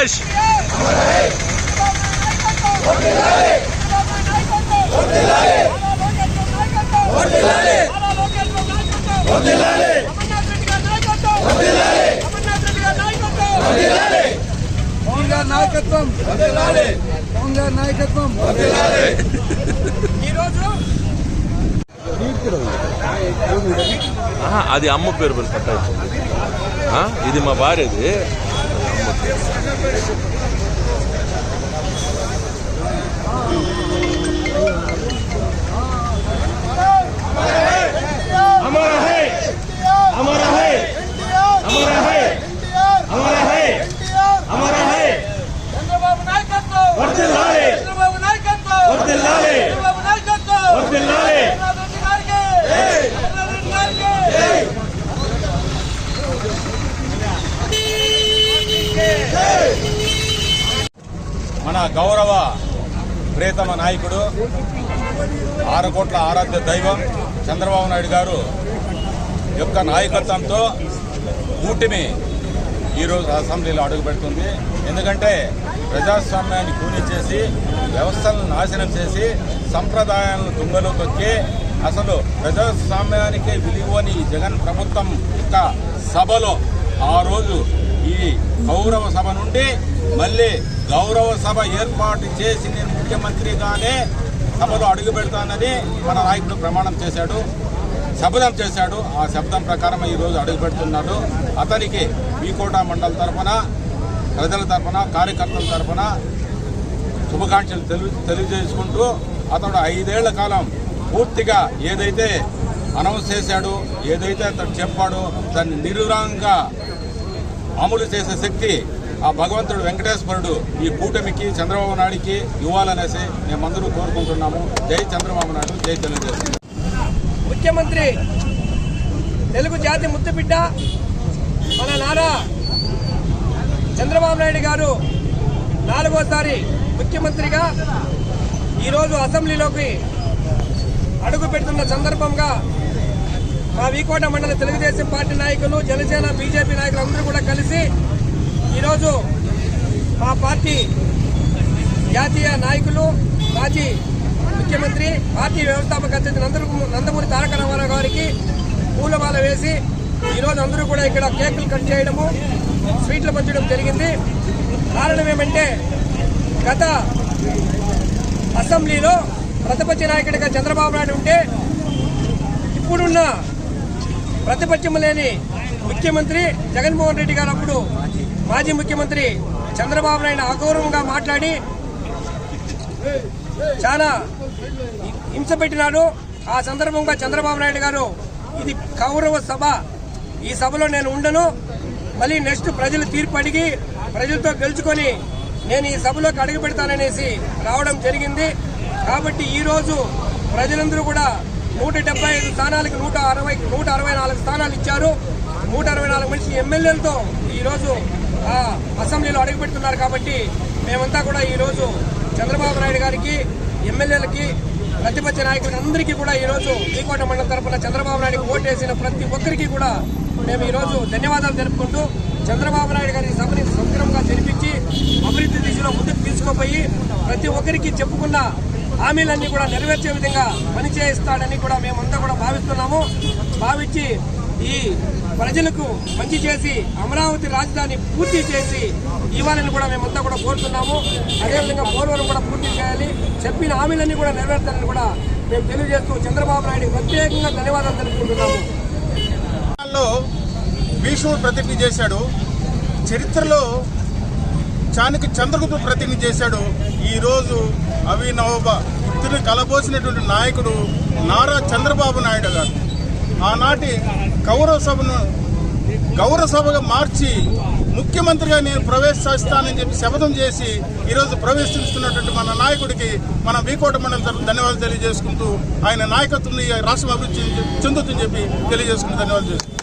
పవన్ నాయకత్వం నాయకత్వం ఈరోజు ఆహా, అది అమ్మ పేరు పట్టాయి ఇది మా భార్యది. అమ్మ మన గౌరవ ప్రియతమ నాయకుడు ఆరు కోట్ల ఆరాధ్య దైవం చంద్రబాబు నాయుడు గారు యొక్క నాయకత్వంతో కూటమి ఈరోజు అసెంబ్లీలో అడుగుపెడుతుంది ఎందుకంటే ప్రజాస్వామ్యాన్ని కూని చేసి వ్యవస్థలను నాశనం చేసి సంప్రదాయాలను తుంగలో తొక్కి అసలు ప్రజాస్వామ్యానికి విలువని జగన్ ప్రభుత్వం యొక్క సభలో ఆ రోజు ఈ గౌరవ సభ నుండి మళ్ళీ గౌరవ సభ ఏర్పాటు చేసి నేను ముఖ్యమంత్రిగానే సభలో అడుగు పెడతానని మన నాయకుడు ప్రమాణం చేశాడు శబ్దం చేశాడు. ఆ శబ్దం ప్రకారం ఈరోజు అడుగు పెడుతున్నాడు అతనికి వీకోట మండల తరఫున ప్రజల తరఫున కార్యకర్తల తరఫున శుభాకాంక్షలు తెలి తెలియజేసుకుంటూ అతడు ఐదేళ్ళ కాలం పూర్తిగా ఏదైతే అనౌన్స్ చేశాడో ఏదైతే అతను చెప్పాడో దాన్ని నిర్విరాంగా అమలు చేసే శక్తి ఆ భగవంతుడు వెంకటేశ్వరుడు ఈ కూటమికి చంద్రబాబు నాయుడికి ఇవ్వాలనేసి మేమందరూ కోరుకుంటున్నాము. జై చంద్రబాబు నాయుడు జై తెలుగుదేశం. ముఖ్యమంత్రి తెలుగు జాతి ముద్దుబిడ్డ మన నారా చంద్రబాబు నాయుడు గారు నాలుగోసారి ముఖ్యమంత్రిగా ఈరోజు అసెంబ్లీలోకి అడుగు పెడుతున్న సందర్భంగా మా వీకోట మండల తెలుగుదేశం పార్టీ నాయకులు జనసేన బీజేపీ నాయకులు అందరూ కూడా కలిసి ఈరోజు మా పార్టీ జాతీయ నాయకులు మాజీ ముఖ్యమంత్రి పార్టీ వ్యవస్థాపక అధ్యక్షుడు నందరు నందమూరి తారక రామారావు గారికి పూలమాల వేసి ఈరోజు అందరూ కూడా ఇక్కడ కేకులు కట్ చేయడము స్వీట్లు పంచడం జరిగింది. కారణం ఏమంటే గత అసెంబ్లీలో ప్రతిపక్ష నాయకుడిగా చంద్రబాబు నాయుడు ఉంటే ఇప్పుడున్న ప్రతిపక్షం లేని ముఖ్యమంత్రి జగన్మోహన్ రెడ్డి గారు అప్పుడు మాజీ ముఖ్యమంత్రి చంద్రబాబు నాయుడు అగౌరవంగా మాట్లాడి చాలా హింస పెట్టినాడు. ఆ సందర్భంగా చంద్రబాబు నాయుడు గారు ఇది కౌరవ సభ. ఈ సభలో నేను ఉండను. మళ్ళీ నెక్స్ట్ ప్రజలు తీర్పు అడిగి ప్రజలతో గెలుచుకొని నేను ఈ సభలోకి అడుగు పెడతాననేసి రావడం జరిగింది. కాబట్టి ఈరోజు ప్రజలందరూ కూడా నూట డెబ్బై ఐదు స్థానాలకు నూట అరవై నూట అరవై నాలుగు స్థానాలు ఇచ్చారు. నూట అరవై నాలుగు మనిషి ఎమ్మెల్యేలతో ఈరోజు అసెంబ్లీలో అడుగుపెడుతున్నారు కాబట్టి మేమంతా కూడా ఈరోజు చంద్రబాబు నాయుడు గారికి ఎమ్మెల్యేలకి ప్రతిపక్ష నాయకులందరికీ కూడా ఈరోజు శ్రీకోట మండలం తరఫున చంద్రబాబు నాయుడు ఓటేసిన ప్రతి ఒక్కరికి కూడా మేము ఈరోజు ధన్యవాదాలు తెలుపుకుంటూ చంద్రబాబు నాయుడు గారి సభని సమగ్రంగా జరిపించి అభివృద్ధి దిశలో ముందుకు తీసుకుపోయి ప్రతి ఒక్కరికి చెప్పుకున్న హామీలన్నీ కూడా నెరవేర్చే విధంగా పనిచేయిస్తాడని కూడా మేమంతా కూడా భావిస్తున్నాము. భావించి ఈ ప్రజలకు మంచి చేసి అమరావతి రాజధాని పూర్తి చేసి ఇవ్వాలని కూడా మేమంతా కూడా కోరుతున్నాము. అదేవిధంగా పోలవరం కూడా పూర్తి చేయాలి. చెప్పిన హామీలన్నీ కూడా నెరవేర్చాలని కూడా మేము తెలియజేస్తూ చంద్రబాబు నాయుడు ప్రత్యేకంగా ధన్యవాదాలు తెలుపుకుంటున్నాము. భీష్ముడు ప్రతిజ్ఞ చేశాడు. చరిత్రలో చాణక్య చంద్రగుప్త ప్రతిజ్ఞ చేశాడు. ఈరోజు అవినవ ఇద్దరు కలబోసినటువంటి నాయకుడు నారా చంద్రబాబు నాయుడు గారు. ఆనాటి కౌరవ సభను గౌరవ సభగా మార్చి ముఖ్యమంత్రిగా నేను ప్రవేశిస్తానని చెప్పి శపథం చేసి ఈరోజు ప్రవేశిస్తున్నటువంటి మన నాయకుడికి మన వీకోట మండలి తరఫున ధన్యవాదాలు తెలియజేసుకుంటూ ఆయన నాయకత్వం రాష్ట్రం అభివృద్ధి చెందుతుందని చెప్పి తెలియజేసుకుంటూ ధన్యవాదాలు